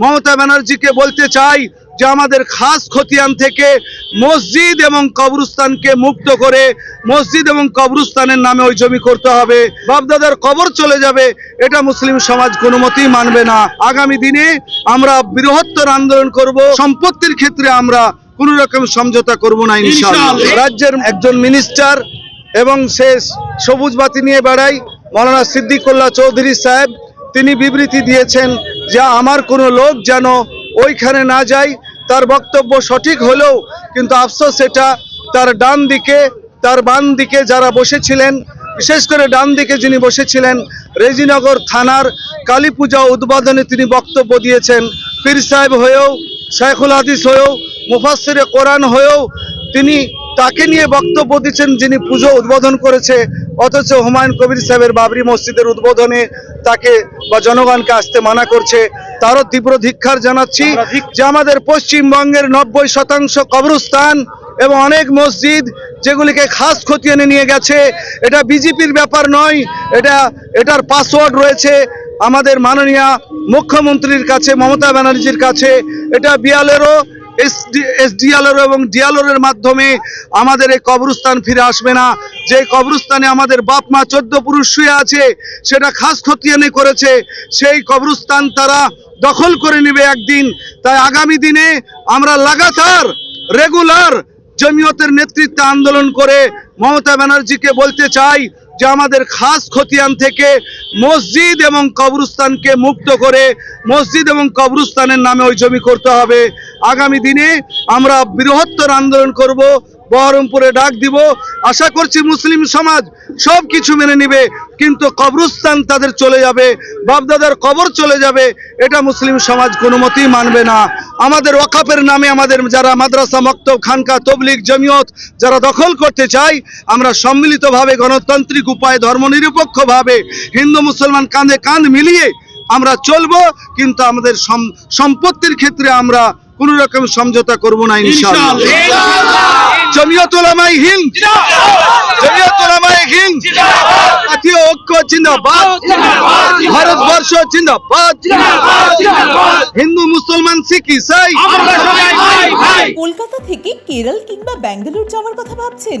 মমতা ব্যানার্জিকে বলতে চাই যে আমাদের খাস খতিয়ান থেকে মসজিদ এবং কবরস্থানকে মুক্ত করে মসজিদ এবং কবরস্থানের নামে ওই জমি করতে হবে। বাপদাদার কবর চলে যাবে এটা মুসলিম সমাজ কোনো মতেই মানবে না। আগামী দিনে আমরা বৃহত্তর আন্দোলন করব সম্পত্তির ক্ষেত্রে আমরা কোন রকম সমঝোতা করব না ইনশাআল্লাহ। রাজ্যের একজন মিনিস্টার এবং সে সবুজ বাতি নিয়ে বেড়াই মৌলানা সিদ্দিকুল্লাহ চৌধুরী সাহেব তিনি বিবৃতি দিয়েছেন যে আমার কোনো লোক যেন ওইখানে না যায়। তার বক্তব্য সঠিক হলেও কিন্তু আফসোস এটা, তার ডান দিকে, তার বাম দিকে যারা বসেছিলেন, বিশেষ করে ডান দিকে যিনি বসেছিলেন, রেজিনগর থানার কালী পূজা উদ্বোধনে তিনি বক্তব্য দিয়েছেন। পীর সাহেব হয়েও শেখুল হাদিস হয়েও মুফাসিরে কোরআন হয়েও তিনি তাকে নিয়ে বক্তব্য দিচ্ছেন যিনি পুজো উদ্বোধন করেছে। অথচ হুমায়ুন কবির সাহেবের বাবরি মসজিদের উদ্বোধনে তাকে বা জনগণকে আসতে মানা করছে। তারও তীব্র ধিক্ষার জানাচ্ছি যে আমাদের পশ্চিমবঙ্গের নব্বই শতাংশ কবরস্থান এবং অনেক মসজিদ যেগুলিকে খাস খতিয়ানে নিয়ে গেছে। এটা বিজেপির ব্যাপার নয় এটা এটার পাসওয়ার্ড রয়েছে আমাদের মাননীয় মুখ্যমন্ত্রীর কাছে মমতা ব্যানার্জির কাছে। এটা বিয়ালেরও এস এসডিএলএর এবং ডিএলওর মাধ্যমে আমাদের এই কবরস্থান ফিরে আসবে না। যে কবরস্থানে আমাদের বাপ মা চোদ্দ পুরুষ শুয়ে আছে, সেটা খাস খতিয়ানে করেছে, সেই কবরস্থান তারা দখল করে নেবে একদিন। তাই আগামী দিনে আমরা লাগাতার রেগুলার জমিয়তের নেতৃত্বে আন্দোলন করে মমতা ব্যানার্জিকে বলতে চাই যে আমাদের খাস খতিয়ান থেকে মসজিদ এবং কবরস্থানকে মুক্ত করে মসজিদ এবং কবরস্থানের নামে ওই জমি করতে হবে। আগামী দিনে আমরা বৃহত্তর আন্দোলন করব বহরমপুরে ডাক দিব। আশা করছি মুসলিম সমাজ সব কিছু মেনে নিবে, কিন্তু কবরস্থান তাদের চলে যাবে, বাপদাদার কবর চলে যাবে, এটা মুসলিম সমাজ কোনো মতেই মানবে না। আমাদের ওয়াকাফের নামে আমাদের যারা মাদ্রাসা, মক্তব, খানকা, তবলিগ, জমিয়ত যারা দখল করতে চায় আমরা সম্মিলিতভাবে গণতান্ত্রিক উপায়ে, ধর্মনিরপেক্ষভাবে হিন্দু, মুসলমান কাঁধে কাঁধ মিলিয়ে আমরা চলবো, কিন্তু আমাদের সম্পত্তির ক্ষেত্রে আমরা কোন রকম সমঝোতা করব না ইনশাআল্লাহ। জমিয়ত ওলামাই হিন্দ। জমিয়ত ওলামাই হিন্দ। জাতীয় ঐক্য জিন্দাবাদ। ভারতবর্ষ জিন্দাবাদ। হিন্দু মুসলমান শিখ ইসাই কলকাতা থেকে কেরল কিংবা ব্যাঙ্গালোর যাওয়ার কথা ভাবছেন?